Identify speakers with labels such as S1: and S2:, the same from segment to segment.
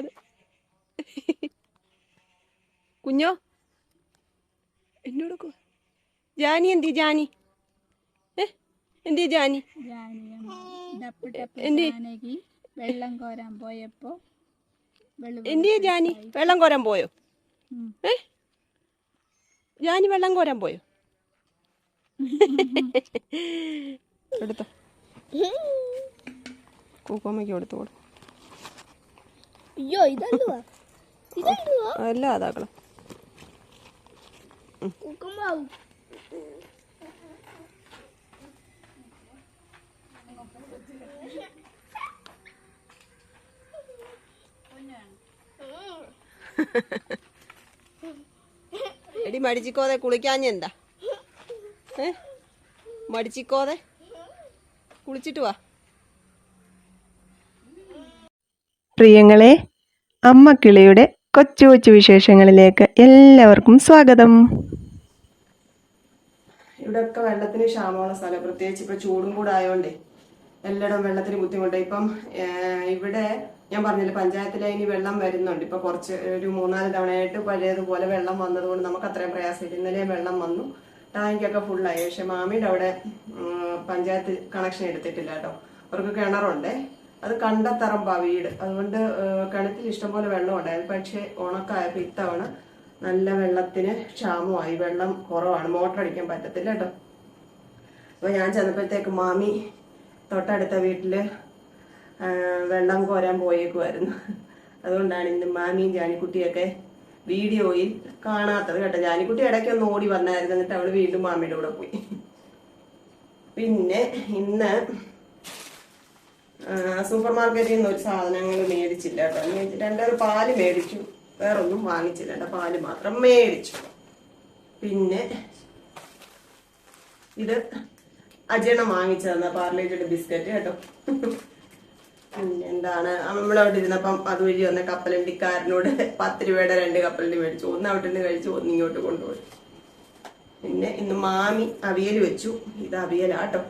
S1: നടക്കുവാണ് കുഞ്ഞോ എന്നോടൊക്കെ ജാനി എന്തി ജാനി ഏ എന്തി ജാനി എന്തി?
S2: വെള്ളം കോരാൻ പോയപ്പോ
S1: എന്തി ജാനി വെള്ളം കോരാൻ പോയോ. ഏ ജാനി വെള്ളം കോരാൻ പോയോ എടുത്തോ കൂക്കോമയ്ക്ക് കൊടുത്തു കൊടു
S3: അയ്യോ ഇതെന്തുവാ ഇതെന്തുവാ
S1: അല്ല അതാക്കളെ
S3: കുക്കുമാവും
S1: എടി മടിച്ചിക്കോതെ കുളിക്കാഞ്ഞെന്താ ഏ? മടിച്ചിക്കോതെ? കുളിച്ചിട്ട് വാ.
S4: പ്രിയങ്ങളെ അമ്മ കിളിയുടെ കൊച്ചു കൊച്ചു വിശേഷങ്ങളിലേക്ക് എല്ലാവർക്കും സ്വാഗതം.
S1: ഇവിടെയൊക്കെ വെള്ളത്തിന് ക്ഷാമമാണ് സ്ഥലം. പ്രത്യേകിച്ച് ഇപ്പൊ ചൂടും കൂടെ ആയതുകൊണ്ടേ എല്ലായിടവും വെള്ളത്തിന് ബുദ്ധിമുട്ട്. ഇപ്പം ഇവിടെ ഞാൻ പറഞ്ഞില്ല പഞ്ചായത്തിലെ ഇനി വെള്ളം വരുന്നുണ്ട്. ഇപ്പൊ കുറച്ച് ഒരു മൂന്നാൽ തവണയായിട്ട് പഴയതുപോലെ വെള്ളം വന്നതുകൊണ്ട് നമുക്ക് അത്രയും പ്രയാസമില്ല ഇന്നലെ വെള്ളം വന്നു. ടാങ്കൊക്കെ ഫുള്ളായി. പക്ഷെ മാമിയുടെ അവിടെ പഞ്ചായത്ത് കണക്ഷൻ എടുത്തിട്ടില്ല കേട്ടോ. അവർക്ക് കിണറുണ്ടേ. അത് കണ്ടത്തറമ്പാ വീട് അതുകൊണ്ട് കിണറ്റിൽ ഇഷ്ടംപോലെ വെള്ളം ഉണ്ടായിരുന്നു. പക്ഷെ ഉണക്കായപ്പോ ഇത്തവണ നല്ല വെള്ളത്തിന് ക്ഷാമമായി. വെള്ളം കുറവാണ്. മോട്ടർ അടിക്കാൻ പറ്റത്തില്ല കേട്ടോ. അപ്പൊ ഞാൻ ചെന്നപ്പോഴത്തേക്ക് മാമി തൊട്ടടുത്ത വീട്ടിൽ വെള്ളം കോരാൻ പോയേക്കുമായിരുന്നു അതുകൊണ്ടാണ് ഇന്ന് മാമിയും ജാനിക്കുട്ടിയൊക്കെ വീഡിയോയിൽ കാണാത്തത് കേട്ടോ. ജാനിക്കുട്ടി ഇടയ്ക്ക് ഒന്ന് ഓടി വന്നായിരുന്നു. എന്നിട്ട് അവൾ വീണ്ടും മാമിയുടെ കൂടെ പോയി. പിന്നെ ഇന്ന് സൂപ്പർ മാർക്കറ്റിൽ നിന്ന് ഒരു സാധനങ്ങൾ മേടിച്ചില്ല കേട്ടോ. മേടിച്ചിട്ട് എന്റെ ഒരു പാൽ മേടിച്ചു. വേറൊന്നും വാങ്ങിച്ചില്ല എന്റെ പാൽ മാത്രം മേടിച്ചു. പിന്നെ ഇത് അജീർണം വാങ്ങിച്ചു തന്ന പാർലേജിയുടെ ബിസ്ക്കറ്റ് കേട്ടോ. എന്താണ്? നമ്മളവിടെ ഇരുന്നപ്പം അതുവഴി വന്ന കപ്പലണ്ടിക്കാരനോട് പത്ത് രൂപയുടെ രണ്ട് കപ്പലണ്ടി മേടിച്ചു. ഒന്ന് അവിടെ നിന്ന് കഴിച്ചു ഒന്ന് ഇങ്ങോട്ട് കൊണ്ടുപോയി. പിന്നെ ഇന്ന് മാമി അവിയൽ വെച്ചു. ഇത് അവിയലാട്ടോ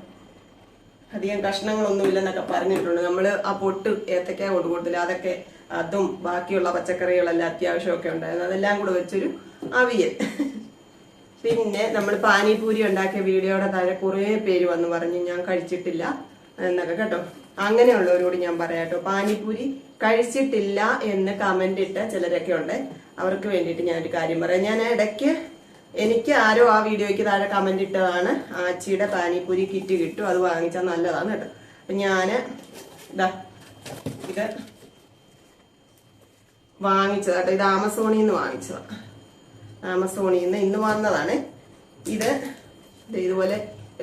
S1: അധികം കഷ്ണങ്ങളൊന്നുമില്ലെന്നൊക്കെ പറഞ്ഞിട്ടുണ്ട്. നമ്മൾ ആ പൊട്ട് ഏത്തക്ക കൊണ്ട് കൊടുത്തില്ല. അതൊക്കെ അതും ബാക്കിയുള്ള പച്ചക്കറികളെല്ലാം അത്യാവശ്യമൊക്കെ ഉണ്ടായിരുന്നു. അതെല്ലാം കൂടെ വെച്ചൊരു അവിയൽ. പിന്നെ നമ്മൾ പാനിപൂരി ഉണ്ടാക്കിയ വീഡിയോയുടെ താഴെ കുറേ പേര് വന്ന് പറഞ്ഞു ഞാൻ കഴിച്ചിട്ടില്ല എന്നൊക്കെ കേട്ടോ. അങ്ങനെയുള്ളവരോട് ഞാൻ പറയാട്ടോ പാനിപൂരി കഴിച്ചിട്ടില്ല എന്ന് കമന്റ് ഇട്ട ചിലരൊക്കെ ഉണ്ട്. അവർക്ക് വേണ്ടിയിട്ട് ഞാനൊരു കാര്യം പറയാം. ഞാൻ ഇടയ്ക്ക് എനിക്ക് ആരോ ആ വീഡിയോയ്ക്ക് താഴെ കമന്റ് ഇട്ടതാണ്. ആച്ചിയുടെ പാനിപ്പൂരി കിറ്റ് കിട്ടും. അത് വാങ്ങിച്ചാൽ നല്ലതാണ് കേട്ടോ. അപ്പൊ ഞാൻ ഇതാ ഇത് വാങ്ങിച്ചത് കേട്ടോ. ഇത് ആമസോണിൽ നിന്ന് വാങ്ങിച്ചതാണ് ആമസോണിൽ നിന്ന് ഇന്ന് വന്നതാണ്. ഇത് ഇതുപോലെ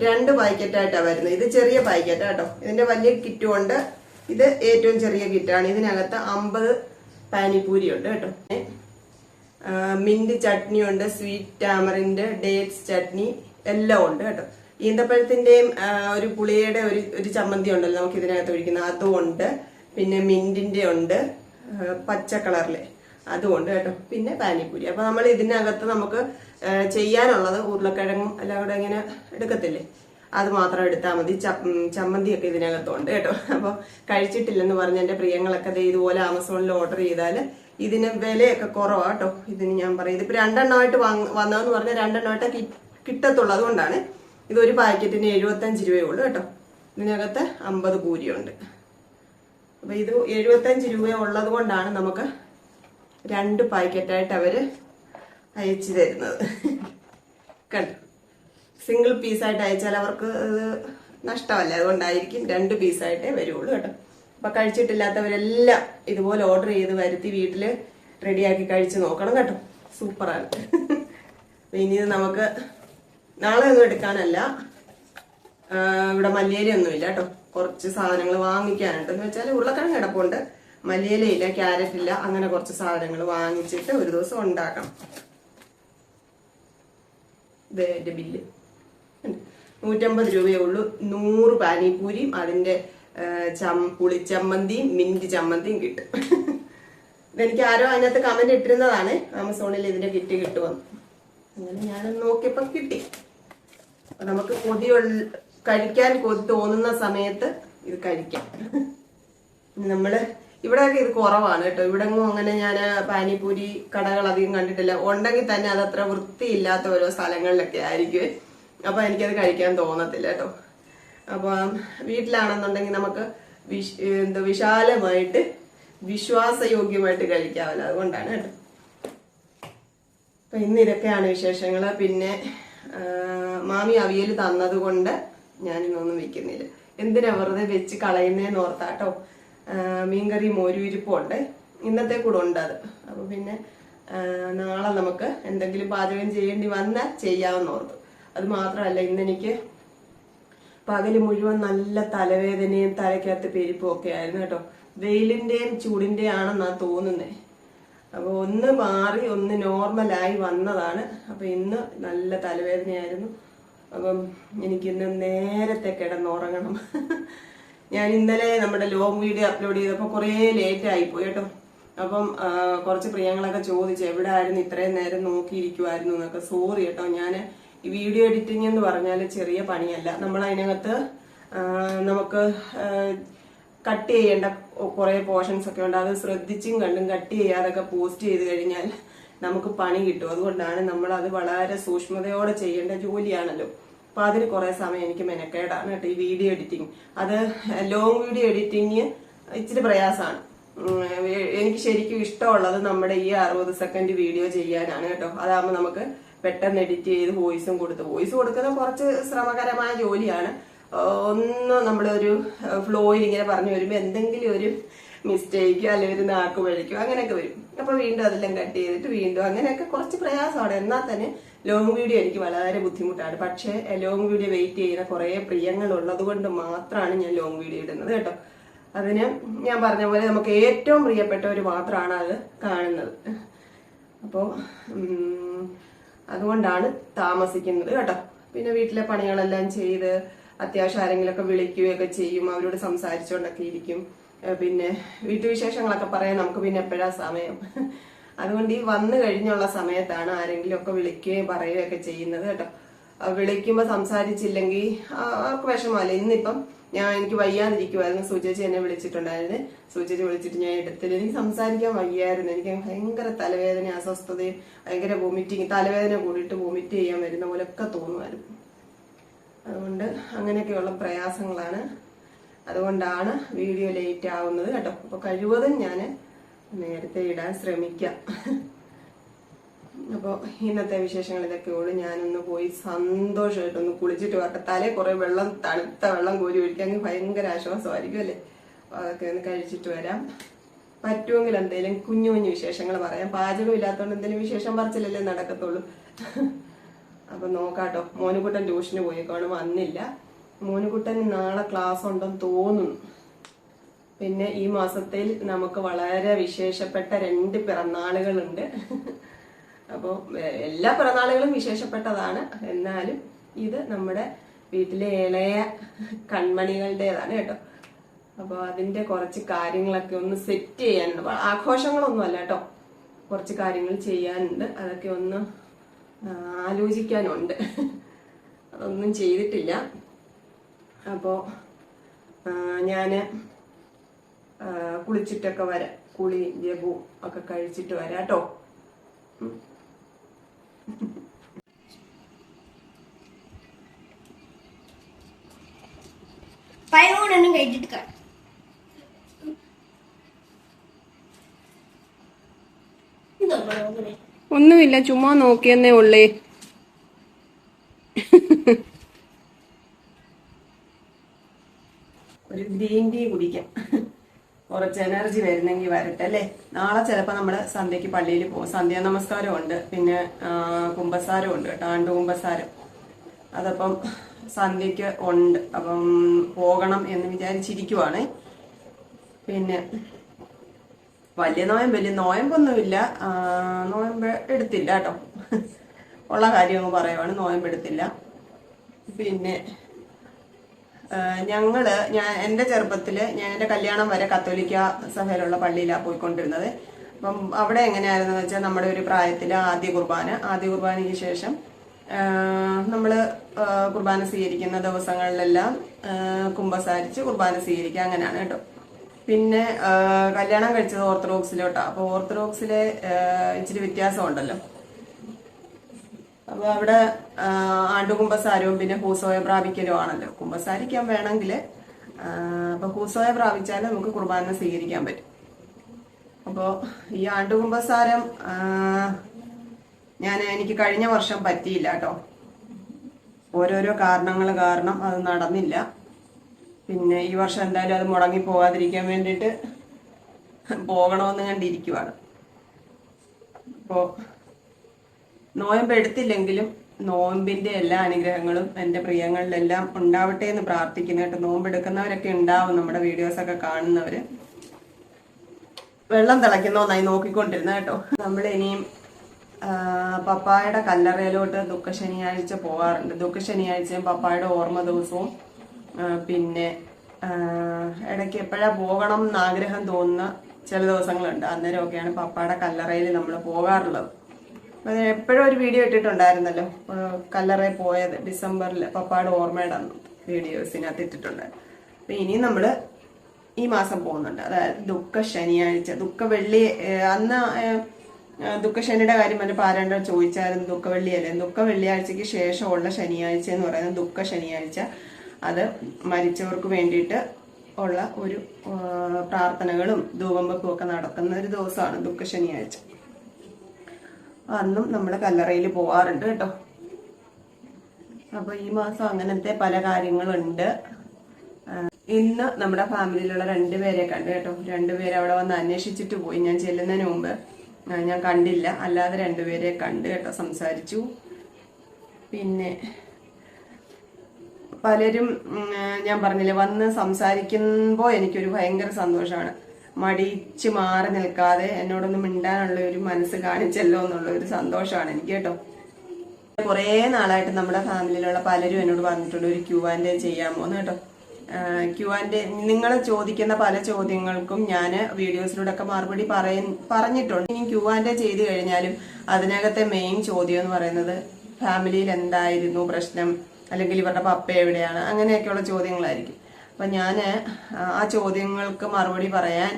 S1: രണ്ട് പാക്കറ്റായിട്ടാണ് വരുന്നത്. ഇത് ചെറിയ പാക്കറ്റാ കേട്ടോ. ഇതിന്റെ വലിയ കിറ്റും ഉണ്ട് ഇത് ഏറ്റവും ചെറിയ കിറ്റാണ്. ഇതിനകത്ത് അമ്പത് പാനിപ്പൂരി ഉണ്ട് കേട്ടോ. മിന്റ് ചട്നി ഉണ്ട് സ്വീറ്റ് ടാമറിന്റെ ഡേറ്റ്സ് ചട്നി എല്ലാം ഉണ്ട് കേട്ടോ. ഈന്തപ്പഴത്തിന്റെയും ഒരു പുളിയുടെ ഒരു ഒരു ചമ്മന്തി ഉണ്ടല്ലോ നമുക്ക് ഇതിനകത്ത് ഒഴിക്കുന്ന അതും ഉണ്ട്. പിന്നെ മിന്റിന്റെ ഉണ്ട്. പച്ച കളറിലെ. അതും ഉണ്ട് കേട്ടോ. പിന്നെ പാനിപ്പൂരി. അപ്പൊ നമ്മൾ ഇതിനകത്ത് നമുക്ക് ചെയ്യാനുള്ളത് ഉരുളക്കിഴങ്ങും എല്ലാം കൂടെ ഇങ്ങനെ എടുക്കത്തില്ലേ? അത് മാത്രം എടുത്താൽ മതി. ചമ്മന്തിയൊക്കെ ഇതിനകത്തുണ്ട് കേട്ടോ. അപ്പോൾ കഴിച്ചിട്ടില്ലെന്ന് പറഞ്ഞ എന്റെ പ്രിയങ്ങളൊക്കെ ഇതുപോലെ ആമസോണിൽ ഓർഡർ ചെയ്താൽ ഇതിന് വിലയൊക്കെ കുറവാ കേട്ടോ. ഇതിന് ഞാൻ പറയും. ഇതിപ്പോൾ രണ്ടെണ്ണമായിട്ട് വാങ്ങ വന്നതെന്ന് പറഞ്ഞാൽ രണ്ടെണ്ണമായിട്ട് കിട്ടത്തുള്ളൂ. അതുകൊണ്ടാണ് ഇത് ഒരു പാക്കറ്റിന് എഴുപത്തഞ്ച് രൂപയേ ഉള്ളൂ കേട്ടോ. ഇതിനകത്ത് അമ്പത് പൂരിയുണ്ട്. അപ്പൊ ഇത് എഴുപത്തഞ്ച് രൂപ ഉള്ളത് കൊണ്ടാണ് നമുക്ക് രണ്ട് പാക്കറ്റായിട്ട് അവർ അയച്ചു തരുന്നത്. കണ്ടു? സിംഗിൾ പീസായിട്ട് അയച്ചാൽ അവർക്ക് നഷ്ടമല്ല? അതുകൊണ്ടായിരിക്കും രണ്ട് പീസായിട്ടേ വരുള്ളൂ കേട്ടോ. അപ്പൊ കഴിച്ചിട്ടില്ലാത്തവരെല്ലാം ഇതുപോലെ ഓർഡർ ചെയ്ത് വരുത്തി വീട്ടിൽ റെഡിയാക്കി കഴിച്ച് നോക്കണം കേട്ടോ. സൂപ്പറാണ്. ഇനി നമുക്ക് നാളെ ഒന്നും എടുക്കാനല്ല. ഇവിടെ ഒന്നും ഒന്നുമില്ല കേട്ടോ. കുറച്ച് സാധനങ്ങൾ വാങ്ങിക്കാനുണ്ട്. എന്ന് വെച്ചാൽ ഉരുളക്കിഴങ്ങ് കിടപ്പുണ്ട് മല്ലിയിലയില്ല ക്യാരറ്റ് ഇല്ല. അങ്ങനെ കുറച്ച് സാധനങ്ങൾ വാങ്ങിച്ചിട്ട് ഒരു ദിവസം ഉണ്ടാക്കണം. ബില്ല്. നൂറ്റമ്പത് രൂപയേ ഉള്ളൂ. നൂറ് പാനിപ്പൂരിയും അതിന്റെ പുളിച്ചമ്മന്തിയും മിന്റ് ചമ്മന്തിയും കിട്ടും. എനിക്ക് ആരോ അതിനകത്ത് കമന്റ് ഇട്ടിരുന്നതാണ്. ആമസോണിൽ ഇതിന്റെ കിറ്റ് കിട്ടുമെന്ന്. അങ്ങനെ ഞാൻ നോക്കിയപ്പോ കിട്ടി. നമുക്ക് കൊതി കഴിക്കാൻ കൊതി തോന്നുന്ന സമയത്ത് ഇത് കഴിക്കാം. നമ്മൾ ഇവിടെ ഇത് കുറവാണ് കേട്ടോ. ഇവിടെങ്ങും അങ്ങനെ ഞാൻ പാനിപൂരി കടകൾ അധികം കണ്ടിട്ടില്ല. ഉണ്ടെങ്കിൽ തന്നെ അത് അത്ര വൃത്തിയില്ലാത്ത ഓരോ സ്ഥലങ്ങളിലൊക്കെ ആയിരിക്കും. അപ്പൊ എനിക്കത് കഴിക്കാൻ തോന്നത്തില്ല കേട്ടോ. അപ്പൊ വീട്ടിലാണെന്നുണ്ടെങ്കിൽ നമുക്ക് എന്താ വിശാലമായിട്ട് വിശ്വാസയോഗ്യമായിട്ട് കഴിക്കാമല്ലോ. അതുകൊണ്ടാണ് കേട്ടോ. അപ്പൊ ഇന്ന് ഇതൊക്കെയാണ് വിശേഷങ്ങൾ. പിന്നെ മാമി അവിയൽ തന്നതുകൊണ്ട് ഞാനിന്നൊന്നും വെക്കുന്നില്ല എന്തിനാ വെറുതെ വെച്ച് കളയുന്നേന്ന് ഓർത്താട്ടോ മീൻകറി മോരുവിരിപ്പുണ്ട് ഇന്നത്തെ കൂടെ ഉണ്ട് അത്. അപ്പൊ പിന്നെ നാളെ നമുക്ക് എന്തെങ്കിലും പാചകം ചെയ്യേണ്ടി വന്നാൽ ചെയ്യാമെന്ന് ഓർത്തു. അത് മാത്രമല്ല ഇന്നെനിക്ക് പകൽ മുഴുവൻ നല്ല തലവേദനയും തലയ്ക്കകത്ത് പെരിപ്പും ഒക്കെ ആയിരുന്നു കേട്ടോ. വെയിലിന്റെയും ചൂടിന്റെയും ആണെന്നാ തോന്നുന്നേ. അപ്പൊ ഒന്ന് മാറി ഒന്ന് നോർമലായി വന്നതാണ്. അപ്പൊ ഇന്ന് നല്ല തലവേദനയായിരുന്നു. അപ്പം എനിക്കിന്ന് നേരത്തെ കിടന്നുറങ്ങണം. ഞാൻ ഇന്നലെ നമ്മുടെ ലോങ് വീഡിയോ അപ്ലോഡ് ചെയ്തപ്പോൾ കുറേ ലേറ്റ് ആയിപ്പോയി കേട്ടോ. അപ്പം കുറച്ച് പ്രിയങ്ങളൊക്കെ ചോദിച്ചു എവിടെ ആയിരുന്നു ഇത്രയും നേരം നോക്കിയിരിക്കുമായിരുന്നു എന്നൊക്കെ. സോറി കേട്ടോ. ഞാൻ ഈ വീഡിയോ എഡിറ്റിംഗ് എന്ന് പറഞ്ഞാൽ ചെറിയ പണിയല്ല. നമ്മൾ അതിനകത്ത് നമുക്ക് കട്ട് ചെയ്യേണ്ട കുറെ പോർഷൻസ് ഒക്കെ ഉണ്ട്. അത് ശ്രദ്ധിച്ചും കണ്ടും കട്ട് ചെയ്യാതൊക്കെ പോസ്റ്റ് ചെയ്ത് കഴിഞ്ഞാൽ നമുക്ക് പണി കിട്ടും. അതുകൊണ്ടാണ് നമ്മൾ അത് വളരെ സൂക്ഷ്മതയോടെ ചെയ്യേണ്ട ജോലിയാണല്ലോ. അപ്പൊ അതിന് കുറെ സമയം എനിക്ക് മെനക്കേടാണ് കേട്ടോ ഈ വീഡിയോ എഡിറ്റിംഗ്. അത് ലോങ് വീഡിയോ എഡിറ്റിംഗ് ഇച്ചിരി പ്രയാസമാണ്. എനിക്ക് ശരിക്കും ഇഷ്ടമുള്ളത് നമ്മുടെ ഈ അറുപത് സെക്കൻഡ് വീഡിയോ ചെയ്യാനാണ് കേട്ടോ. അതാകുമ്പോൾ നമുക്ക് പെട്ടെന്ന് എഡിറ്റ് ചെയ്ത് വോയിസും കൊടുത്ത്. വോയിസ് കൊടുക്കുന്നത് കുറച്ച് ശ്രമകരമായ ജോലിയാണ്. ഒന്ന് ഒന്ന് നമ്മളൊരു ഫ്ലോയിൽ ഇങ്ങനെ പറഞ്ഞു വരുമ്പോൾ എന്തെങ്കിലും ഒരു മിസ്റ്റേക്കോ അല്ലെങ്കിൽ ഒരു നാക്ക് വഴിക്കോ അങ്ങനെയൊക്കെ വരും. അപ്പൊ വീണ്ടും അതെല്ലാം കട്ട് ചെയ്തിട്ട് വീണ്ടും അങ്ങനെയൊക്കെ കുറച്ച് പ്രയാസമാണ് എന്നാൽ തന്നെ ലോങ് വീഡിയോ എനിക്ക് വളരെ ബുദ്ധിമുട്ടാണ്. പക്ഷേ ലോങ് വീഡിയോ വെയിറ്റ് ചെയ്യുന്ന കുറേ പ്രിയങ്ങൾ ഉള്ളത് കൊണ്ട് മാത്രമാണ് ഞാൻ ലോങ് വീഡിയോ ഇടുന്നത് കേട്ടോ. അതിന് ഞാൻ പറഞ്ഞ പോലെ നമുക്ക് ഏറ്റവും പ്രിയപ്പെട്ട ഒരു മാത്രമാണ് അത് കാണുന്നത്. അപ്പോൾ അതുകൊണ്ടാണ് താമസിക്കുന്നത് കേട്ടോ. പിന്നെ വീട്ടിലെ പണികളെല്ലാം ചെയ്ത് അത്യാവശ്യം ആരെങ്കിലുമൊക്കെ വിളിക്കുകയൊക്കെ ചെയ്യും അവരോട് സംസാരിച്ചുകൊണ്ടൊക്കെ ഇരിക്കും. പിന്നെ വീട്ടുവിശേഷങ്ങളൊക്കെ പറയാൻ നമുക്ക് പിന്നെ എപ്പോഴാ സമയം? അതുകൊണ്ട് ഈ വന്നു കഴിഞ്ഞുള്ള സമയത്താണ് ആരെങ്കിലും ഒക്കെ വിളിക്കുകയും പറയുകയൊക്കെ ചെയ്യുന്നത് കേട്ടോ. വിളിക്കുമ്പോൾ സംസാരിച്ചില്ലെങ്കിൽ അവർക്ക് വിഷമമല്ല. ഇന്നിപ്പം ഞാൻ എനിക്ക് വയ്യാതിരിക്കുമായിരുന്നു സുചേച്ചി എന്നെ വിളിച്ചിട്ടുണ്ടായിരുന്നു. സുചേച്ചി വിളിച്ചിട്ട് ഞാൻ എടുത്തില്ല. എനിക്ക് സംസാരിക്കാൻ വയ്യായിരുന്നു. എനിക്ക് ഭയങ്കര തലവേദന അസ്വസ്ഥതയും ഭയങ്കര വൊമിറ്റിങ് തലവേദന കൂടിയിട്ട് വോമിറ്റ് ചെയ്യാൻ വരുന്ന പോലെ ഒക്കെ തോന്നുമായിരുന്നു. അതുകൊണ്ട് അങ്ങനെയൊക്കെയുള്ള പ്രയാസങ്ങളാണ്. അതുകൊണ്ടാണ് വീഡിയോ ലേറ്റ് ആവുന്നത് കേട്ടോ. അപ്പൊ കഴിവതും ഞാൻ നേരത്തെ ഇടാൻ ശ്രമിക്കാം. അപ്പോൾ ഇന്നത്തെ വിശേഷങ്ങൾ ഇതൊക്കെയുള്ളൂ ഞാനൊന്ന് പോയി സന്തോഷമായിട്ടൊന്ന് കുളിച്ചിട്ട് വരട്ടെ. തലേ കുറെ വെള്ളം തണുത്ത വെള്ളം കോരി ഒഴിക്കാമെങ്കിൽ ഭയങ്കര ആശ്വാസമായിരിക്കും അല്ലേ? അപ്പോൾ അതൊക്കെ ഒന്ന് കഴിച്ചിട്ട് വരാം. പറ്റുമെങ്കിൽ എന്തെങ്കിലും കുഞ്ഞു കുഞ്ഞു വിശേഷങ്ങൾ പറയാം. പാചകം ഇല്ലാത്തതുകൊണ്ട് എന്തെങ്കിലും വിശേഷം പറച്ചില്ലല്ലേ നടക്കത്തുള്ളൂ. അപ്പൊ നോക്കാട്ടോ. മോനുകുട്ടൻ ട്യൂഷന് പോയേക്കാണ് വന്നില്ല. മോനുകുട്ടൻ നാളെ ക്ലാസ് ഉണ്ടെന്ന് തോന്നുന്നു. പിന്നെ ഈ മാസത്തിൽ നമുക്ക് വളരെ വിശേഷപ്പെട്ട രണ്ട് പിറന്നാളുകളുണ്ട്. അപ്പോൾ എല്ലാ പിറന്നാളുകളും വിശേഷപ്പെട്ടതാണ്. എന്നാലും ഇത് നമ്മുടെ വീട്ടിലെ ഇളയ കൺമണികളുടേതാണ് കേട്ടോ. അപ്പോൾ അതിന്റെ കുറച്ച് കാര്യങ്ങളൊക്കെ ഒന്ന് സെറ്റ് ചെയ്യാനുണ്ട് ആഘോഷങ്ങളൊന്നും അല്ല കേട്ടോ. കുറച്ച് കാര്യങ്ങൾ ചെയ്യാനുണ്ട്. അതൊക്കെ ഒന്ന് ആലോചിക്കാനുണ്ട്. അതൊന്നും ചെയ്തിട്ടില്ല. അപ്പോൾ ഞാൻ കുളിച്ചിട്ടൊക്കെ വരാം. കുളി ജപു ഒക്കെ കഴിച്ചിട്ട് വരാം കേട്ടോ.
S3: പഴമൂടൊന്നും കഴിച്ചിട്ട് കാണാം എന്താ നോക്കണേ
S1: ഒന്നുമില്ല ചുമ്മാ നോക്കിയെന്നേ ഉള്ളേ. ഒരു ഗ്രീൻ ടീ കുടിക്കാം. കുറച്ച് എനർജി വരുന്നെങ്കിൽ വരട്ടെ അല്ലേ? നാളെ ചിലപ്പോൾ നമ്മൾ സന്ധ്യക്ക് പള്ളിയിൽ പോകും സന്ധ്യാ നമസ്കാരം ഉണ്ട്. പിന്നെ കുമ്പസാരം ഉണ്ട് കേട്ടോ ആണ്ട് കുമ്പസാരം. അതപ്പം സന്ധ്യക്ക് ഉണ്ട്. അപ്പം പോകണം എന്ന് വിചാരിച്ചിരിക്കുവാണ്. പിന്നെ വലിയ നോയമ്പ് വലിയ നോയമ്പൊന്നുമില്ല. നോയമ്പ് എടുത്തില്ല കേട്ടോ. ഉള്ള കാര്യം പറയുവാണ് നോയമ്പ് എടുത്തില്ല. പിന്നെ ഞങ്ങൾ ഞാൻ എന്റെ ചെറുപ്പത്തിൽ ഞാൻ എന്റെ കല്യാണം വരെ കത്തോലിക്ക സഭയിലുള്ള പള്ളിയിലാണ് പോയിക്കൊണ്ടിരുന്നത്. അപ്പം അവിടെ എങ്ങനെയായിരുന്നു വെച്ചാൽ നമ്മുടെ ഒരു പ്രായത്തിൽ ആദ്യ കുർബാന ആദ്യ കുർബാനയ്ക്ക് ശേഷം നമ്മൾ കുർബാന സ്വീകരിക്കുന്ന ദിവസങ്ങളിലെല്ലാം കുമ്പസാരിച്ച് കുർബാന സ്വീകരിക്കുക അങ്ങനെയാണ് കേട്ടോ. പിന്നെ കല്യാണം കഴിച്ചത് ഓർത്തഡോക്സിലോട്ടാ. അപ്പോൾ ഓർത്തഡോക്സിലെ ഇച്ചിരി വ്യത്യാസം ഉണ്ടല്ലോ അപ്പൊ അവിടെ ആണ്ടുകുമ്പസാരവും പിന്നെ ഹൂസോയ പ്രാപിക്കലും ആണല്ലോ കുമ്പസാരിക്കാൻ വേണമെങ്കിൽ അപ്പൊ ഹൂസോയ പ്രാപിച്ചാൽ നമുക്ക് കുർബാന സ്വീകരിക്കാൻ പറ്റും. അപ്പോൾ ഈ ആണ്ടുകുമ്പസാരം ഞാൻ എനിക്ക് കഴിഞ്ഞ വർഷം പറ്റിയില്ല കേട്ടോ. ഓരോരോ കാരണങ്ങൾ കാരണം അത് നടന്നില്ല. പിന്നെ ഈ വർഷം എന്തായാലും അത് മുടങ്ങി പോകാതിരിക്കാൻ വേണ്ടിയിട്ട് പോകണമെന്ന് കണ്ടിരിക്കുവാണ്. അപ്പോൾ നോയമ്പ് എടുത്തില്ലെങ്കിലും നോയമ്പിന്റെ എല്ലാ അനുഗ്രഹങ്ങളും എന്റെ പ്രിയങ്ങളിലെല്ലാം ഉണ്ടാവട്ടെ എന്ന് പ്രാർത്ഥിക്കുന്നു കേട്ടോ നോമ്പ് എടുക്കുന്നവരൊക്കെ ഉണ്ടാവും നമ്മുടെ വീഡിയോസൊക്കെ കാണുന്നവര്. വെള്ളം തിളയ്ക്കുന്നോന്നായി നോക്കിക്കൊണ്ടിരുന്ന കേട്ടോ. നമ്മൾ ഇനിയും പപ്പായുടെ കല്ലറയിലോട്ട് ദുഃഖ ശനിയാഴ്ച പോകാറുണ്ട് ദുഃഖ ശനിയാഴ്ചയും പപ്പായുടെ ഓർമ്മ ദിവസവും പിന്നെ ഇടയ്ക്ക് എപ്പോഴാ പോകണം എന്നാഗ്രഹം തോന്നുന്ന ചില ദിവസങ്ങളുണ്ട്. അന്നേരമൊക്കെയാണ് പപ്പായുടെ കല്ലറയിൽ നമ്മൾ പോകാറുള്ളത്. എപ്പോഴും ഒരു വീഡിയോ ഇട്ടിട്ടുണ്ടായിരുന്നല്ലോ. ആ, കല്ലറയിൽ പോയത് ഡിസംബറിൽ പപ്പായുടെ ഓർമ്മയുടെ അന്ന് വീഡിയോസിനകത്ത് ഇട്ടിട്ടുണ്ട്. അപ്പൊ ഇനി നമ്മൾ ഈ മാസം പോകുന്നുണ്ട്. അതായത് ദുഃഖ ശനിയാഴ്ച ദുഃഖ വെള്ളി അന്ന് ദുഃഖശനിയുടെ കാര്യം മറ്റേ പാരണ്ട ചോദിച്ചായിരുന്നു ദുഃഖ വെള്ളിയല്ലേ ദുഃഖ വെള്ളിയാഴ്ചക്ക് ശേഷമുള്ള ശനിയാഴ്ച എന്ന് പറയുന്നത് ദുഃഖ ശനിയാഴ്ച. അത് മരിച്ചവർക്ക് വേണ്ടിയിട്ട് ഉള്ള ഒരു പ്രാർത്ഥനകളും ധൂപം ഒക്കെ നടക്കുന്ന ഒരു ദിവസമാണ് ദുഃഖ ശനിയാഴ്ച. അന്നും നമ്മൾ കല്ലറയിൽ പോവാറുണ്ട് കേട്ടോ. അപ്പൊ ഈ മാസം അങ്ങനത്തെ പല കാര്യങ്ങളുണ്ട്. ഇന്ന് നമ്മുടെ ഫാമിലിയിലുള്ള രണ്ടുപേരെ കണ്ടു കേട്ടോ. രണ്ടുപേരെ അവിടെ വന്ന് അന്വേഷിച്ചിട്ട് പോയി. ഞാൻ ചെല്ലുന്നതിന് മുമ്പ് ഞാൻ കണ്ടില്ല. അല്ലാതെ രണ്ടുപേരെ കണ്ടു കേട്ടോ സംസാരിച്ചു. പിന്നെ പലരും ഞാൻ പറഞ്ഞില്ലേ വന്ന് സംസാരിക്കുമ്പോൾ എനിക്കൊരു ഭയങ്കര സന്തോഷമാണ്. മടിച്ച് മാറി നിൽക്കാതെ എന്നോടൊന്ന് മിണ്ടാനുള്ള ഒരു മനസ്സ് കാണിച്ചല്ലോ എന്നുള്ള ഒരു സന്തോഷമാണ് എനിക്ക് കേട്ടോ. കുറേ നാളായിട്ട് നമ്മുടെ ഫാമിലിയിലുള്ള പലരും എന്നോട് പറഞ്ഞിട്ടുണ്ട് ഒരു ക്യൂ ആൻഡ് ചെയ്യാമോ എന്ന് കേട്ടോ. ക്യൂ ആൻഡ് നിങ്ങൾ ചോദിക്കുന്ന പല ചോദ്യങ്ങൾക്കും ഞാൻ വീഡിയോസിലൂടെ ഒക്കെ മറുപടി പറയ പറഞ്ഞിട്ടുണ്ട്. ഇനി ക്യൂ ആൻഡ് ചെയ്ത് കഴിഞ്ഞാലും അതിനകത്തെ മെയിൻ ചോദ്യം എന്ന് പറയുന്നത് ഫാമിലിയിൽ എന്തായിരുന്നു പ്രശ്നം? അല്ലെങ്കിൽ ഇവരുടെ പപ്പ എവിടെയാണ്? അങ്ങനെയൊക്കെയുള്ള ചോദ്യങ്ങളായിരിക്കും. അപ്പൊ ഞാൻ ആ ചോദ്യങ്ങൾക്ക് മറുപടി പറയാൻ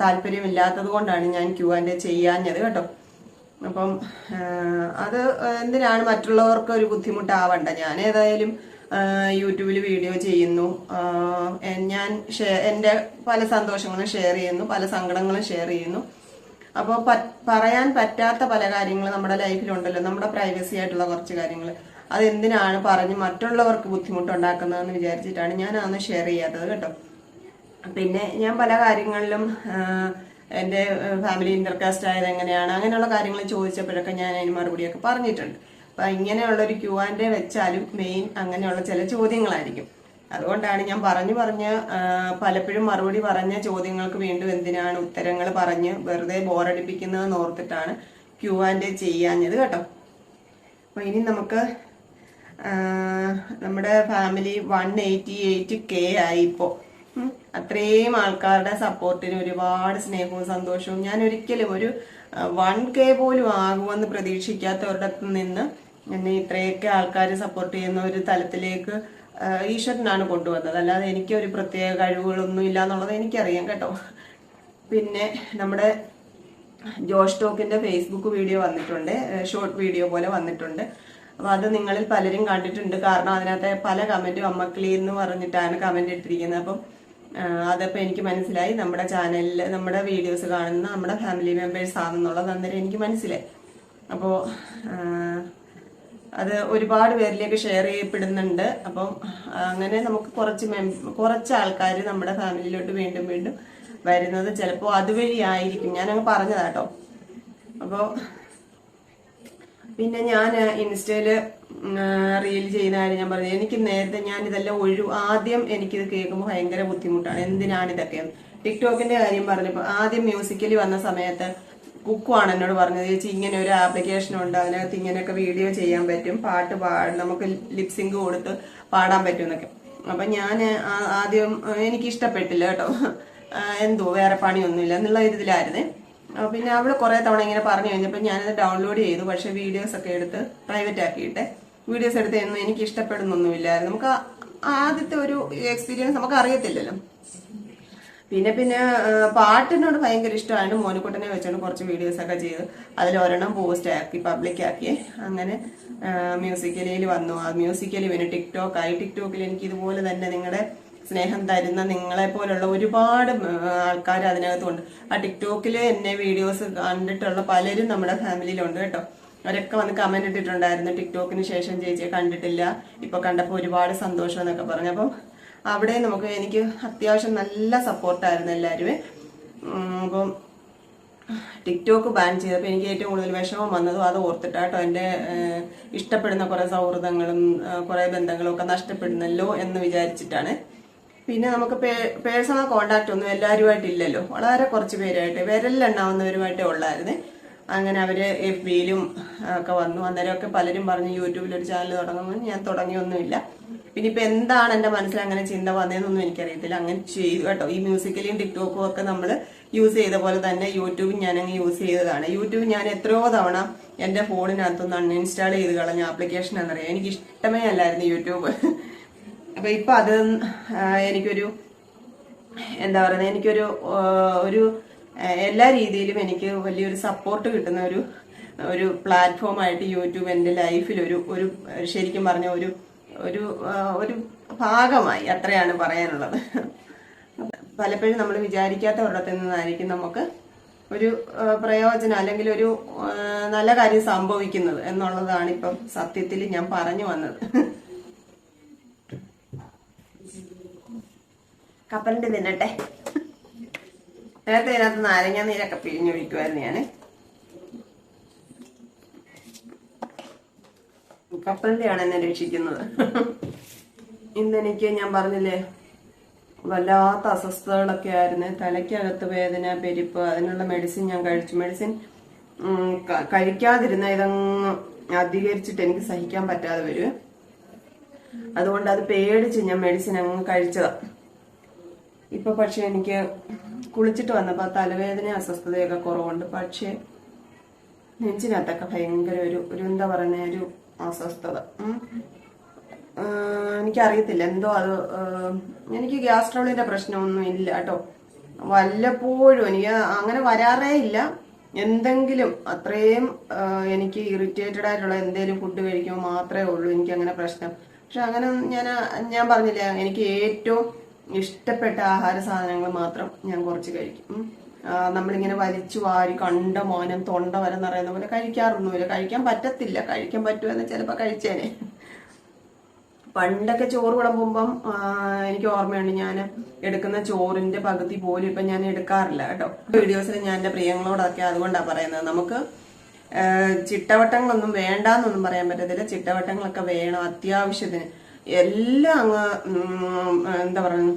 S1: താല്പര്യമില്ലാത്തത് കൊണ്ടാണ് ഞാൻ ക്യൂ ആൻഡ് ചെയ്യാഞ്ഞത് കേട്ടോ. അപ്പം അത് എന്തിനാണ് മറ്റുള്ളവർക്ക് ഒരു ബുദ്ധിമുട്ടാവണ്ട. ഞാൻ ഏതായാലും യൂട്യൂബിൽ വീഡിയോ ചെയ്യുന്നു. ഞാൻ എന്റെ പല സന്തോഷങ്ങളും ഷെയർ ചെയ്യുന്നു പല സങ്കടങ്ങളും ഷെയർ ചെയ്യുന്നു. അപ്പോൾ പറയാൻ പറ്റാത്ത പല കാര്യങ്ങളും നമ്മുടെ ലൈഫിലുണ്ടല്ലോ. നമ്മുടെ പ്രൈവസി ആയിട്ടുള്ള കുറച്ച് കാര്യങ്ങൾ അതെന്തിനാണ് പറഞ്ഞ് മറ്റുള്ളവർക്ക് ബുദ്ധിമുട്ടുണ്ടാക്കുന്നതെന്ന് വിചാരിച്ചിട്ടാണ് ഞാൻ അന്ന് ഷെയർ ചെയ്യാത്തത് കേട്ടോ. പിന്നെ ഞാൻ പല കാര്യങ്ങളിലും എന്റെ ഫാമിലി ഇന്റർകാസ്റ്റ് ആയത് എങ്ങനെയാണ് അങ്ങനെയുള്ള കാര്യങ്ങൾ ചോദിച്ചപ്പോഴൊക്കെ ഞാൻ അതിന് മറുപടിയൊക്കെ പറഞ്ഞിട്ടുണ്ട്. അപ്പം ഇങ്ങനെയുള്ള ഒരു ക്യൂ ആൻഡ് വെച്ചാലും മെയിൻ അങ്ങനെയുള്ള ചില ചോദ്യങ്ങളായിരിക്കും. അതുകൊണ്ടാണ് ഞാൻ പറഞ്ഞു പറഞ്ഞ് പലപ്പോഴും മറുപടി പറഞ്ഞ ചോദ്യങ്ങൾക്ക് വീണ്ടും എന്തിനാണ് ഉത്തരങ്ങൾ പറഞ്ഞ് വെറുതെ ബോറടിപ്പിക്കുന്നതെന്ന് ഓർത്തിട്ടാണ് ക്യൂ ആൻഡ് ചെയ്യാഞ്ഞത് കേട്ടോ. അപ്പോൾ ഇനി നമുക്ക് നമ്മുടെ family one eighty eight K ആയി ഇപ്പോൾ അത്രയും ആൾക്കാരുടെ സപ്പോർട്ടിന് ഒരുപാട് സ്നേഹവും സന്തോഷവും ഞാൻ ഒരിക്കലും ഒരു വൺ കെ പോലും ആകുമെന്ന് പ്രതീക്ഷിക്കാത്തവരുടെ നിന്ന് എന്നെ ഇത്രയൊക്കെ ആൾക്കാർ സപ്പോർട്ട് ചെയ്യുന്ന ഒരു തലത്തിലേക്ക് ഈശ്വരനാണ് കൊണ്ടുവന്നത്. അല്ലാതെ എനിക്ക് ഒരു പ്രത്യേക കഴിവുകളൊന്നും ഇല്ല എന്നുള്ളത് എനിക്കറിയാം കേട്ടോ. പിന്നെ നമ്മുടെ ജോഷ് ടോക്കിന്റെ ഫേസ്ബുക്ക് വീഡിയോ വന്നിട്ടുണ്ട് ഷോർട്ട് വീഡിയോ പോലെ വന്നിട്ടുണ്ട്. അപ്പൊ അത് നിങ്ങളിൽ പലരും കണ്ടിട്ടുണ്ട്. കാരണം അതിനകത്തെ പല കമന്റും അമ്മക്കിളി എന്ന് പറഞ്ഞിട്ടാണ് കമന്റ് ഇട്ടിരിക്കുന്നത്. അപ്പം അതപ്പോ എനിക്ക് മനസ്സിലായി. നമ്മുടെ ചാനലിൽ നമ്മുടെ വീഡിയോസ് കാണുന്ന നമ്മുടെ ഫാമിലി മെമ്പേഴ്സ് ആണെന്നുള്ളത് അന്നേരം എനിക്ക് മനസ്സിലായി. അപ്പോ അത് ഒരുപാട് പേരിലേക്ക് ഷെയർ ചെയ്യപ്പെടുന്നുണ്ട്. അപ്പം അങ്ങനെ നമുക്ക് കുറച്ച് കുറച്ച് ആൾക്കാർ നമ്മുടെ ഫാമിലിയിലോട്ട് വീണ്ടും വീണ്ടും വരുന്നത് ചിലപ്പോൾ അതുവഴി ആയിരിക്കും ഞാനങ്ങ് പറഞ്ഞതാട്ടോ. അപ്പോൾ പിന്നെ ഞാൻ ഇൻസ്റ്റയിൽ റീൽ ചെയ്യുന്ന കാര്യം ഞാൻ പറഞ്ഞു. എനിക്ക് നേരത്തെ ഞാൻ ഇതെല്ലാം ഒഴിവ് ആദ്യം എനിക്കിത് കേൾക്കുമ്പോൾ ഭയങ്കര ബുദ്ധിമുട്ടാണ്. എന്തിനാണ് ഇതൊക്കെ? ടിക്ടോക്കിന്റെ കാര്യം പറഞ്ഞപ്പോൾ ആദ്യം മ്യൂസിക്കലി വന്ന സമയത്ത് കുക്കുവാണ് എന്നോട് പറഞ്ഞത് ചേച്ചി ഇങ്ങനെ ഒരു ആപ്ലിക്കേഷൻ ഉണ്ട്. അതിനകത്ത് ഇങ്ങനെയൊക്കെ വീഡിയോ ചെയ്യാൻ പറ്റും. പാട്ട് പാ നമുക്ക് ലിപ്സിങ്ക് കൊടുത്ത് പാടാൻ പറ്റും എന്നൊക്കെ. അപ്പൊ ഞാൻ ആദ്യം എനിക്ക് ഇഷ്ടപ്പെട്ടില്ല കേട്ടോ എന്തോ വേറെ പണിയൊന്നുമില്ല എന്നുള്ള ഇതിലായിരുന്നേ. അപ്പൊ പിന്നെ അവൾ കുറെ തവണ ഇങ്ങനെ പറഞ്ഞു കഴിഞ്ഞപ്പോൾ ഞാനത് ഡൗൺലോഡ് ചെയ്തു. പക്ഷെ വീഡിയോസ് ഒക്കെ എടുത്ത് പ്രൈവറ്റ് ആക്കിയിട്ട് വീഡിയോസ് എടുത്ത് എന്നും എനിക്ക് ഇഷ്ടപ്പെടുന്നൊന്നുമില്ലായിരുന്നു. നമുക്ക് ആദ്യത്തെ ഒരു എക്സ്പീരിയൻസ് നമുക്ക് അറിയത്തില്ലല്ലോ. പിന്നെ പിന്നെ പാട്ടിനോട് ഭയങ്കര ഇഷ്ടമായിട്ട് മോനുക്കുട്ടനെ വെച്ചുകൊണ്ട് കുറച്ച് വീഡിയോസ് ഒക്കെ ചെയ്ത്. അതിൽ ഒരെണ്ണം പോസ്റ്റ് ആക്കി പബ്ലിക് ആക്കി. അങ്ങനെ മ്യൂസിക്കലിയിൽ വന്നു. ആ മ്യൂസിക്കലി പിന്നെ ടിക്ടോക്ക് ആയി ടിക്ടോക്കിൽ എനിക്ക് ഇതുപോലെ തന്നെ നിങ്ങളുടെ സ്നേഹം തരുന്ന നിങ്ങളെ പോലുള്ള ഒരുപാട് ആൾക്കാർ അതിനകത്തുണ്ട്. ആ ടിക്ടോക്കിൽ എന്നെ വീഡിയോസ് കണ്ടിട്ടുള്ള പലരും നമ്മുടെ ഫാമിലിയിലുണ്ട് കേട്ടോ. അവരൊക്കെ വന്ന് കമന്റ് ഇട്ടിട്ടുണ്ടായിരുന്നു ടിക്ടോക്കിന് ശേഷം ചേച്ചിയെ കണ്ടിട്ടില്ല ഇപ്പൊ കണ്ടപ്പോൾ ഒരുപാട് സന്തോഷം എന്നൊക്കെ പറഞ്ഞു. അപ്പം അവിടെ നമുക്ക് എനിക്ക് അത്യാവശ്യം നല്ല സപ്പോർട്ടായിരുന്നു എല്ലാവരും അപ്പം ടിക്ടോക്ക് ബാൻ ചെയ്തപ്പോൾ എനിക്ക് ഏറ്റവും കൂടുതൽ വിഷമം വന്നതും അത് ഓർത്തിട്ടാട്ടോ എന്റെ ഇഷ്ടപ്പെടുന്ന കുറേ സൗഹൃദങ്ങളും കുറേ ബന്ധങ്ങളും ഒക്കെ നഷ്ടപ്പെടുന്നല്ലോ എന്ന് വിചാരിച്ചിട്ടാണ്. പിന്നെ നമുക്ക് പേഴ്സണൽ കോണ്ടാക്ട് ഒന്നും എല്ലാവരുമായിട്ടില്ലല്ലോ വളരെ കുറച്ച് പേരായിട്ട് വിരലിലെണ്ണാവുന്നവരുമായിട്ടേ ഉള്ളായിരുന്നേ. അങ്ങനെ അവർ എഫ് ബിയിലും ഒക്കെ വന്നു. അന്നേരമൊക്കെ പലരും പറഞ്ഞു യൂട്യൂബിൽ ഒരു ചാനൽ തുടങ്ങുമ്പോൾ ഞാൻ തുടങ്ങിയൊന്നുമില്ല. പിന്നെ ഇപ്പൊ എന്താണ് എന്റെ മനസ്സിൽ അങ്ങനെ ചിന്ത വന്നതെന്നൊന്നും എനിക്കറിയത്തില്ല. അങ്ങനെ ചെയ്തു കേട്ടോ. ഈ മ്യൂസിക്കലിയും ടിക്ടോക്കും ഒക്കെ നമ്മൾ യൂസ് ചെയ്ത പോലെ തന്നെ യൂട്യൂബ് അങ്ങ് യൂസ് ചെയ്തതാണ്. യൂട്യൂബ് ഞാൻ എത്രയോ തവണ എന്റെ ഫോണിനകത്തൊന്ന് അൺഇൻസ്റ്റാൾ ചെയ്ത് കളഞ്ഞ ആപ്ലിക്കേഷൻ എന്നറിയാം എനിക്ക് ഇഷ്ടമേ അല്ലായിരുന്നു യൂട്യൂബ് അപ്പൊ ഇപ്പൊ അത് എനിക്കൊരു എന്താ പറയുന്നത് എനിക്കൊരു ഒരു എല്ലാ രീതിയിലും എനിക്ക് വലിയൊരു സപ്പോർട്ട് കിട്ടുന്ന ഒരു ഒരു പ്ലാറ്റ്ഫോം ആയിട്ട് യൂട്യൂബ് എന്റെ ലൈഫിൽ ഒരു ഒരു ശരിക്കും പറഞ്ഞ ഒരു ഒരു ഒരു ഭാഗമായി അത്രയാണ് പറയാനുള്ളത്. പലപ്പോഴും നമ്മൾ വിചാരിക്കാത്ത ഒരിടത്ത് നിന്നായിരിക്കും നമുക്ക് ഒരു പ്രയോജനം അല്ലെങ്കിൽ ഒരു നല്ല കാര്യം സംഭവിക്കുന്നത് എന്നുള്ളതാണ് ഇപ്പം സത്യത്തിൽ ഞാൻ പറഞ്ഞു വന്നത്. കപ്പലിന്റെ തിന്നട്ടെ. നേരത്തെ ഇതിനകത്ത് നാരങ്ങ നീരൊക്കെ പിഴിഞ്ഞൊഴിക്കുമായിരുന്നു ഞാൻ. കപ്പലിന്റെയാണ് എന്നെ രക്ഷിക്കുന്നത്. ഇന്നെനിക്ക് ഞാൻ പറഞ്ഞില്ലേ വല്ലാത്ത അസ്വസ്ഥതകളൊക്കെ ആയിരുന്നു. തലയ്ക്കകത്ത് വേദന പെരിപ്പ് അതിനുള്ള മെഡിസിൻ ഞാൻ കഴിച്ചു. മെഡിസിൻ കഴിക്കാതിരുന്ന ഇതങ്ങ് അധികരിച്ചിട്ട് എനിക്ക് സഹിക്കാൻ പറ്റാതെ വരും. അതുകൊണ്ട് അത് പേടിച്ച് ഞാൻ മെഡിസിൻ അങ്ങ് കഴിച്ചതാ. ഇപ്പൊ പക്ഷെ എനിക്ക് കുളിച്ചിട്ട് വന്നപ്പോ തലവേദന അസ്വസ്ഥതയൊക്കെ കുറവുണ്ട്. പക്ഷെ നെഞ്ചിനകത്തൊക്കെ ഭയങ്കര ഒരു ഒരു എന്താ പറയുന്ന ഒരു അസ്വസ്ഥത. എനിക്കറിയത്തില്ല. എന്തോ അത് എനിക്ക് ഗ്യാസ്ട്രോളിന്റെ പ്രശ്നമൊന്നും ഇല്ല കേട്ടോ. വല്ലപ്പോഴും എനിക്ക് അങ്ങനെ വരാറേ ഇല്ല. എന്തെങ്കിലും അത്രയും എനിക്ക് ഇറിറ്റേറ്റഡ് ആയിട്ടുള്ള എന്തെങ്കിലും ഫുഡ് കഴിക്കുമ്പോൾ മാത്രമേ ഉള്ളൂ എനിക്ക് അങ്ങനെ പ്രശ്നം. പക്ഷെ അങ്ങനെ ഞാൻ ഞാൻ പറഞ്ഞില്ല എനിക്ക് ഏറ്റവും ഇഷ്ടപ്പെട്ട ആഹാര സാധനങ്ങൾ മാത്രം ഞാൻ കുറച്ച് കഴിക്കും. നമ്മളിങ്ങനെ വലിച്ചു വാരി കണ്ട മോനം തൊണ്ട വരെ നിറയുന്ന പോലെ കഴിക്കാറൊന്നുമില്ല കഴിക്കാൻ പറ്റത്തില്ല. കഴിക്കാൻ പറ്റുമെന്ന് ചിലപ്പോൾ കഴിച്ചേനെ. പണ്ടൊക്കെ ചോറ് വിളമ്പുമ്പം എനിക്ക് ഓർമ്മയുണ്ട് ഞാൻ എടുക്കുന്ന ചോറിന്റെ പകുതി പോലും ഇപ്പം ഞാൻ എടുക്കാറില്ല കേട്ടോ. വീഡിയോസിൽ ഞാൻ എന്റെ പ്രിയങ്ങളോടൊക്കെ അതുകൊണ്ടാണ് പറയുന്നത്. നമുക്ക് ചിട്ടവട്ടങ്ങളൊന്നും വേണ്ടാന്നൊന്നും പറയാൻ പറ്റത്തില്ല. ചിട്ടവട്ടങ്ങളൊക്കെ വേണം അത്യാവശ്യത്തിന്. എല്ലാം അങ്ങ് എന്താ പറയുക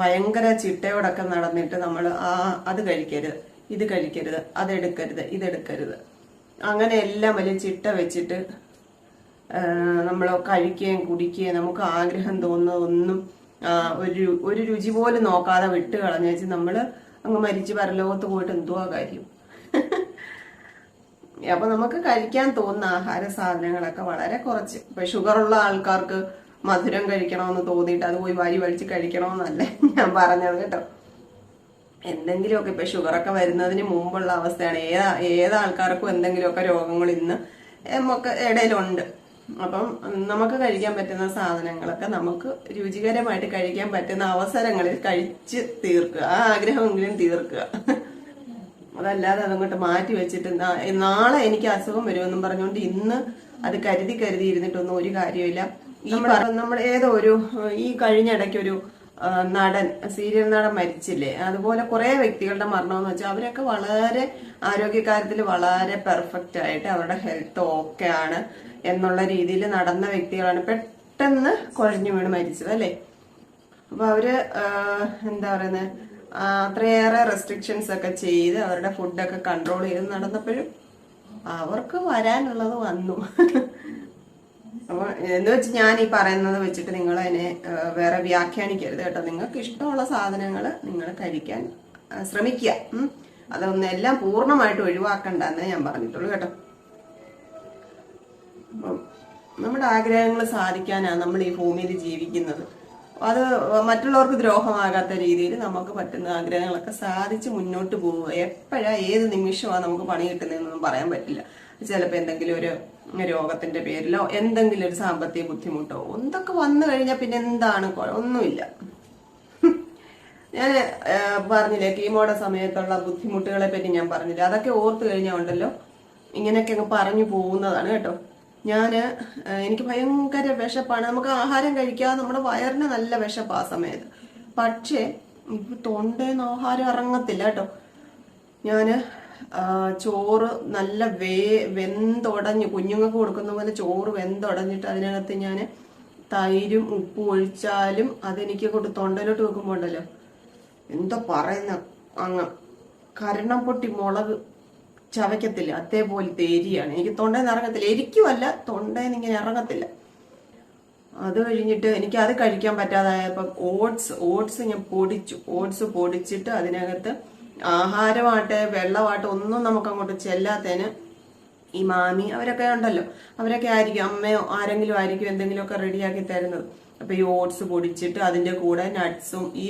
S1: ഭയങ്കര ചിട്ടയോടൊക്കെ നടന്നിട്ട് നമ്മൾ ആ അത് കഴിക്കരുത് ഇത് കഴിക്കരുത് അതെടുക്കരുത് ഇതെടുക്കരുത്. അങ്ങനെ എല്ലാം വലിയ ചിട്ട വെച്ചിട്ട് നമ്മൾ കഴിക്കുകയും കുടിക്കുകയും നമുക്ക് ആഗ്രഹം തോന്നുന്നതൊന്നും ഒരു ഒരു രുചി പോലും നോക്കാതെ വിട്ട് കളഞ്ഞു വെച്ച് നമ്മൾ അങ്ങ് മരിച്ച് പരലോകത്ത് പോയിട്ട് എന്തുവാ കാര്യം? അപ്പൊ നമുക്ക് കഴിക്കാൻ തോന്നുന്ന ആഹാര സാധനങ്ങളൊക്കെ വളരെ കുറച്ച്. ഇപ്പൊ ഷുഗറുള്ള ആൾക്കാർക്ക് മധുരം കഴിക്കണമെന്ന് തോന്നിയിട്ട് അത് പോയി വാരി വലിച്ച് കഴിക്കണമെന്നല്ല ഞാൻ പറഞ്ഞത് കേട്ടോ. എന്തെങ്കിലുമൊക്കെ ഇപ്പൊ ഷുഗറൊക്കെ വരുന്നതിന് മുമ്പുള്ള അവസ്ഥയാണ്. ഏതാ ഏത് ആൾക്കാർക്കും എന്തെങ്കിലുമൊക്കെ രോഗങ്ങൾ ഇന്ന് നമുക്ക് ഇടയിലുണ്ട്. അപ്പം നമുക്ക് കഴിക്കാൻ പറ്റുന്ന സാധനങ്ങളൊക്കെ നമുക്ക് രുചികരമായിട്ട് കഴിക്കാൻ പറ്റുന്ന അവസരങ്ങളിൽ കഴിച്ച് തീർക്കുക. ആ ആഗ്രഹമെങ്കിലും തീർക്കുക. അതല്ലാതെ അതങ്ങോട്ട് മാറ്റി വെച്ചിട്ട് നാളെ എനിക്ക് അസുഖം വരുമെന്നും പറഞ്ഞുകൊണ്ട് ഇന്ന് അത് കരുതി കരുതി ഇരുന്നിട്ടൊന്നും ഒരു കാര്യമില്ല നമ്മൾ ഏതോ ഒരു ഈ കഴിഞ്ഞിടയ്ക്ക് ഒരു നടൻ സീരിയൽ നടൻ മരിച്ചില്ലേ? അതുപോലെ കുറെ വ്യക്തികളുടെ മരണം എന്ന് വെച്ചാൽ അവരൊക്കെ വളരെ ആരോഗ്യകാര്യത്തിൽ വളരെ പെർഫെക്റ്റ് ആയിട്ട് അവരുടെ ഹെൽത്ത് ഓക്കെ ആണ് എന്നുള്ള രീതിയിൽ നടന്ന വ്യക്തികളാണ് പെട്ടെന്ന് കുഴഞ്ഞു വീണ് മരിച്ചത് അല്ലേ? അപ്പൊ അവർ എന്താ പറയുന്നത് അത്രയേറെ റെസ്ട്രിക്ഷൻസ് ഒക്കെ ചെയ്ത് അവരുടെ ഫുഡൊക്കെ കൺട്രോൾ ചെയ്ത് നടന്നപ്പോഴും അവർക്ക് വരാനുള്ളത് വന്നു. അപ്പൊ എന്ന് വെച്ച് ഞാൻ ഈ പറയുന്നത് വെച്ചിട്ട് നിങ്ങൾ അതിനെ വേറെ വ്യാഖ്യാനിക്കരുത് കേട്ടോ. നിങ്ങൾക്ക് ഇഷ്ടമുള്ള സാധനങ്ങൾ നിങ്ങൾ കഴിക്കാൻ ശ്രമിക്കുക. അതൊന്നും എല്ലാം പൂർണമായിട്ട് ഒഴിവാക്കണ്ട എന്ന് ഞാൻ പറഞ്ഞിട്ടുള്ളൂ കേട്ടോ. നമ്മുടെ ആഗ്രഹങ്ങൾ സാധിക്കാനാണ് നമ്മൾ ഈ ഭൂമിയിൽ ജീവിക്കുന്നത്. അത് മറ്റുള്ളവർക്ക് ദ്രോഹമാകാത്ത രീതിയിൽ നമുക്ക് പറ്റുന്ന ആഗ്രഹങ്ങളൊക്കെ സാധിച്ച് മുന്നോട്ട് പോവുക. എപ്പോഴാ ഏത് നിമിഷമാണ് നമുക്ക് പണി കിട്ടുന്നതെന്നൊന്നും പറയാൻ പറ്റില്ല. ചിലപ്പോൾ എന്തെങ്കിലും ഒരു രോഗത്തിന്റെ പേരിലോ എന്തെങ്കിലും ഒരു സാമ്പത്തിക ബുദ്ധിമുട്ടോ എന്തൊക്കെ വന്നു കഴിഞ്ഞാൽ പിന്നെ എന്താണ് ഒന്നുമില്ല. ഞാൻ പറഞ്ഞില്ലേ കീമോടെ സമയത്തുള്ള ബുദ്ധിമുട്ടുകളെ പറ്റി ഞാൻ പറഞ്ഞില്ല? അതൊക്കെ ഓർത്തു കഴിഞ്ഞാൽ ഉണ്ടല്ലോ. ഇങ്ങനെയൊക്കെ അങ്ങ് പറഞ്ഞു പോകുന്നതാണ് കേട്ടോ. ഞാൻ എനിക്ക് ഭയങ്കര വിശപ്പാണ്. നമുക്ക് ആഹാരം കഴിക്കാതെ നമ്മുടെ വയറിന് നല്ല വിശപ്പ് ആ സമയത്ത്. പക്ഷേ തൊണ്ടേന്ന് ആഹാരം ഇറങ്ങത്തില്ല കേട്ടോ. ആ, ചോറ് നല്ല വേ വെന്തുടഞ്ഞ് കുഞ്ഞുങ്ങൾക്ക് കൊടുക്കുന്ന പോലെ ചോറ് വെന്തുടഞ്ഞിട്ട് അതിനകത്ത് ഞാൻ തൈരും ഉപ്പും ഒഴിച്ചാലും അതെനിക്ക് കൊണ്ട് തൊണ്ടയിലോട്ട് വെക്കുമ്പോൾ ഉണ്ടല്ലോ. എന്തോ പറയുന്ന അങ്ങ് കരണം പൊട്ടി മുളക് ചവയ്ക്കത്തില്ല. അതേപോലത്തെ എരിയാണ് എനിക്ക് തൊണ്ടയിൽ നിന്ന് ഇറങ്ങത്തില്ല. എരിക്കുമല്ല തൊണ്ടയിൽ നിന്ന് ഇങ്ങനെ ഇറങ്ങത്തില്ല. അത് കഴിഞ്ഞിട്ട് എനിക്ക് അത് കഴിക്കാൻ പറ്റാതായപ്പോൾ ഓട്സ് ഓട്സ് ഞാൻ പൊടിച്ചു. ഓട്സ് പൊടിച്ചിട്ട് അതിനകത്ത് ആഹാരമാട്ടെ വെള്ളമാട്ടെ ഒന്നും നമുക്ക് അങ്ങോട്ട് ചെല്ലാത്തതിന് ഈ മാമി അവരൊക്കെ ഉണ്ടല്ലോ. അവരൊക്കെ ആയിരിക്കും അമ്മയോ ആരെങ്കിലും ആയിരിക്കും എന്തെങ്കിലുമൊക്കെ റെഡിയാക്കി തരുന്നത്. അപ്പൊ ഈ ഓട്സ് പൊടിച്ചിട്ട് അതിന്റെ കൂടെ നട്ട്സും ഈ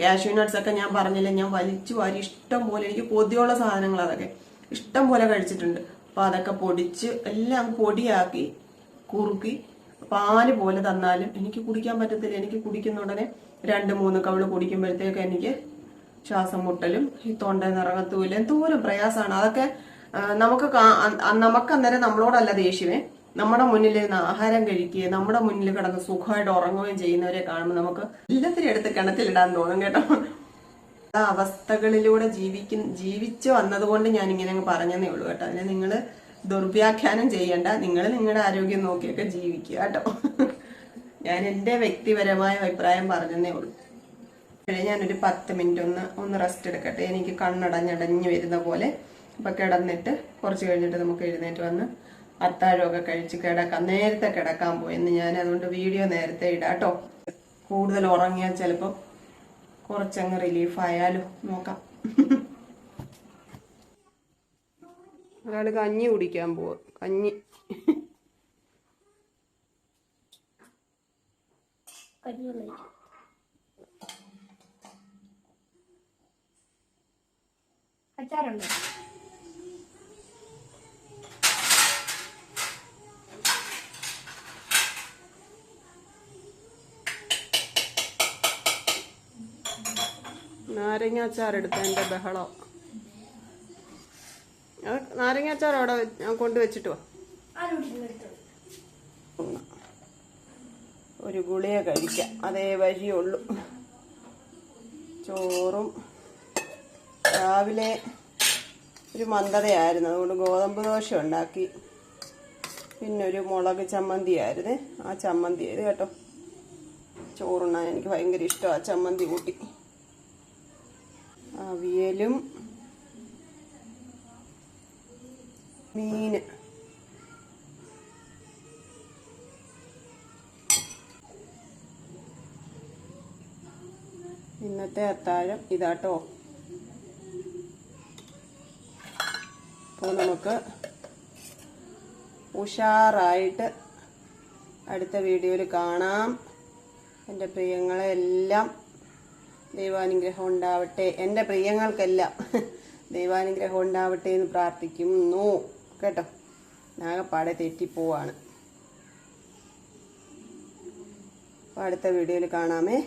S1: കാഷ്യൂ നട്ട്സ് ഒക്കെ ഞാൻ പറഞ്ഞില്ല ഞാൻ വലിച്ചു വാരി ഇഷ്ടം പോലെ എനിക്ക് കൊതിയുള്ള സാധനങ്ങൾ അതൊക്കെ. ഇഷ്ടം പോലെ കഴിച്ചിട്ടുണ്ട്. അപ്പൊ അതൊക്കെ പൊടിച്ച് എല്ലാം പൊടിയാക്കി കുറുക്കി പാൽ പോലെ തന്നാലും എനിക്ക് കുടിക്കാൻ പറ്റത്തില്ല. എനിക്ക് കുടിക്കുന്ന ഉടനെ രണ്ട് മൂന്ന് കവിൾ കുടിക്കുമ്പോഴത്തേക്ക് എനിക്ക് ശ്വാസം മുട്ടലും ഈ തൊണ്ട നിറങ്ങത്തൂല എന്തോരം പ്രയാസമാണ്. അതൊക്കെ നമുക്ക് നമുക്ക് അന്നേരം നമ്മളോടല്ല ദേഷ്യമേ. നമ്മുടെ മുന്നിൽ ഇരുന്ന് ആഹാരം കഴിക്കുകയും നമ്മുടെ മുന്നിൽ കിടന്ന് സുഖമായിട്ട് ഉറങ്ങുകയും ചെയ്യുന്നവരെ കാണുമ്പോൾ നമുക്ക് എല്ലാത്തിനും എടുത്ത് കിണറ്റിലിടാൻ തോന്നും കേട്ടോ. ആ അവസ്ഥകളിലൂടെ ജീവിക്കുന്ന ജീവിച്ചു വന്നതുകൊണ്ട് ഞാൻ ഇങ്ങനെ അങ്ങ് പറഞ്ഞതേ ഉള്ളൂ കേട്ടോ. അതിനെ നിങ്ങൾ ദുർവ്യാഖ്യാനം ചെയ്യണ്ട നിങ്ങൾ നിങ്ങളുടെ ആരോഗ്യം നോക്കിയൊക്കെ ജീവിക്കുക കേട്ടോ. ഞാൻ എന്റെ വ്യക്തിപരമായ അഭിപ്രായം പറഞ്ഞതേ ഉള്ളൂ. ഞാനൊരു പത്ത് മിനിറ്റ് ഒന്ന് ഒന്ന് റെസ്റ്റ് എടുക്കട്ടെ. എനിക്ക് കണ്ണടഞ്ഞടഞ്ഞ് വരുന്ന പോലെ അപ്പം കിടന്നിട്ട് കുറച്ച് കഴിഞ്ഞിട്ട് നമുക്ക് എഴുന്നേറ്റ് വന്ന് അത്താഴമൊക്കെ കഴിച്ച് കിടക്കാം. നേരത്തെ കിടക്കാൻ പോയെന്ന് ഞാൻ അതുകൊണ്ട് വീഡിയോ നേരത്തെ ഇടാട്ടോ കൂടുതൽ ഉറങ്ങിയാൽ ചിലപ്പോൾ കുറച്ചങ്ങ് റിലീഫ് ആയാലും നോക്കാം. ഒരാൾ കഞ്ഞി കുടിക്കാൻ പോവാ. കഞ്ഞി.
S3: കഞ്ഞി അച്ചാറുണ്ടോ.
S1: നാരങ്ങ അച്ചാർ എടുത്തതിന്റെ ബഹളം. അത് നാരങ്ങ അച്ചാർ അവിടെ കൊണ്ടുവച്ചിട്ട് വാ. ഒരു ഗുളിയ കഴിക്കാം. അതേ വഴിയുള്ളൂ ചോറും രാവിലെ ഒരു മന്ദതയായിരുന്നു. അതുകൊണ്ട് ഗോതമ്പ് ദോശ ഉണ്ടാക്കി. പിന്നെ ഒരു മുളക് ചമ്മന്തി ആയിരുന്നു. ആ ചമ്മന്തി ആയത് കേട്ടോ. ചോറുണ്ണാൻ എനിക്ക് ഭയങ്കര ഇഷ്ടമാണ് ആ ചമ്മന്തി കൂട്ടി. അവിയലും മീൻ. ഇന്നത്തെ അത്താഴം ഇതാട്ടോ. അപ്പോൾ നമുക്ക് ഉഷാറായിട്ട് അടുത്ത വീഡിയോയിൽ കാണാം. എന്റെ പ്രിയങ്ങളെ എല്ലാം ദൈവാനുഗ്രഹം ഉണ്ടാവട്ടെ. എന്റെ പ്രിയങ്ങൾക്കെല്ലാം ദൈവാനുഗ്രഹം ഉണ്ടാവട്ടെ എന്ന് പ്രാർത്ഥിക്കുന്നു. കേട്ടോ? നാഗപ്പാടെ തെറ്റിപ്പോവാണ്. അപ്പോൾ അടുത്ത വീഡിയോയിൽ കാണാമേ.